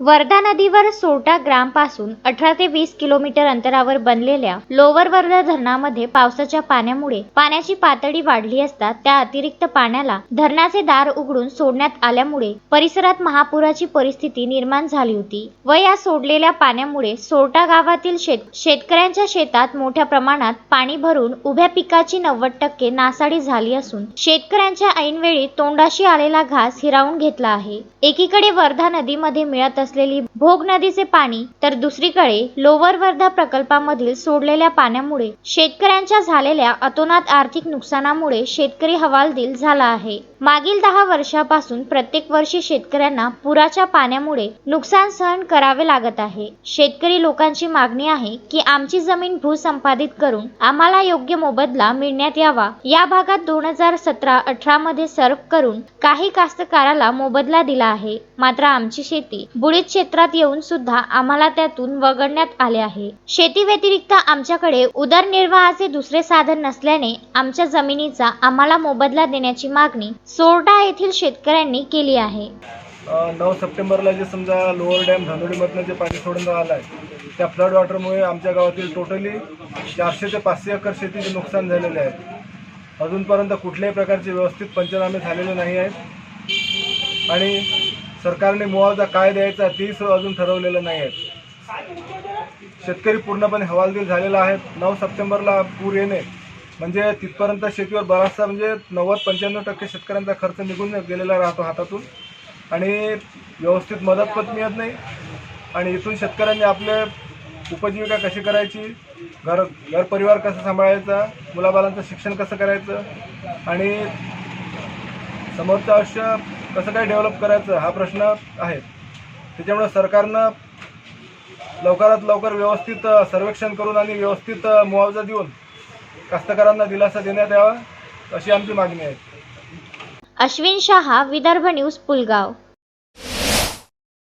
वर्धा नदीवर सोरटा ग्रामपासून अठरा ते वीस किलोमीटर अंतरावर बनलेल्या लोवर वर्धा धरणामध्ये पावसाच्या पाण्यामुळे पाण्याची पातळी वाढली असता त्या अतिरिक्त पाण्याला धरणाचे दार उघडून सोडण्यात आल्यामुळे परिसरात महापुराची परिस्थिती निर्माण झाली होती व या सोडलेल्या पाण्यामुळे सोरटा गावातील शेत शेतकऱ्यांच्या शेतात मोठ्या प्रमाणात पाणी भरून उभ्या पिकाची नव्वद टक्के नासाडी झाली असून शेतकऱ्यांच्या ऐनवेळी तोंडाशी आलेला घास हिरावून घेतला आहे. एकीकडे वर्धा नदीमध्ये मिळत असलेली भोग नदीचे पाणी तर दुसरीकडे लोवर वर्धा प्रकल्पामधील सोडलेल्या पाण्यामुळे शेतकऱ्यांच्या झालेल्या अतोनात आर्थिक नुकसानामुळे शेतकरी हवालदिल झाला आहे. मागील दहा वर्षापासून प्रत्येक वर्षी शेतकऱ्यांना पुराच्या पाण्यामुळे नुकसान सहन करावे लागत आहे. शेतकरी लोकांची मागणी आहे की आमची जमीन भूसंपादित करून आम्हाला योग्य मोबदला मिळण्यात यावा. या भागात दोन हजार सतरा अठरा मध्ये सर्व करून काही कास्तकाराला मोबदला दिला आहे. मात्र आमची शेती बुड बुडीत क्षेत्रात येऊन सुद्धा आम्हाला त्यातून वगळण्यात आले आहे. शेती व्यतिरिक्त आमच्याकडे उदरनिर्वाहाचे दुसरे साधन नसल्याने आमच्या जमिनीचा आम्हाला मोबदला देण्याची मागणी सोरडा येथील शेतकऱ्यांनी केली आहे. नऊ सप्टेंबरला जे समजा लोअर डॅम धानोडीमधनं जे पाणी सोडून आलं आहे त्या फ्लड वॉटरमुळे आमच्या गावातील टोटली चारशे ते पाचशे एकर शेतीचे नुकसान झालेले आहे. अजूनपर्यंत कुठल्याही प्रकारचे व्यवस्थित पंचनामे झालेले नाही आहेत. आणि सरकारने मुआवजा काय द्यायचा तेही अजून ठरवलेलं नाही आहे. शेतकरी पूर्णपणे हवालदिल झालेला आहे. नऊ सप्टेंबरला पूर येणे म्हणजे तिथपर्यंत शेतीवर बराचसा म्हणजे नव्वद पंच्याण्णव टक्के शेतकऱ्यांचा खर्च निघून गेलेला राहतो हातातून. आणि व्यवस्थित मदत पण मिळत नाही. आणि इथून शेतकऱ्यांनी आपले उपजीविका कशी करायची? घर घर परिवार सांभाळायचा? मुलाबालांचं शिक्षण कसं करायचं? आणि समोरचं आयुष्य कसं काय डेव्हलप करायचं हा प्रश्न आहे. त्याच्यामुळे सरकारनं लवकरात लवकर व्यवस्थित सर्वेक्षण करून आणि व्यवस्थित मुआवजा देऊन कास्तकारांना दिलासा देण्यात यावा अशी आमची मागणी आहे. अश्विन शहा विदर्भ न्यूज पुलगाव.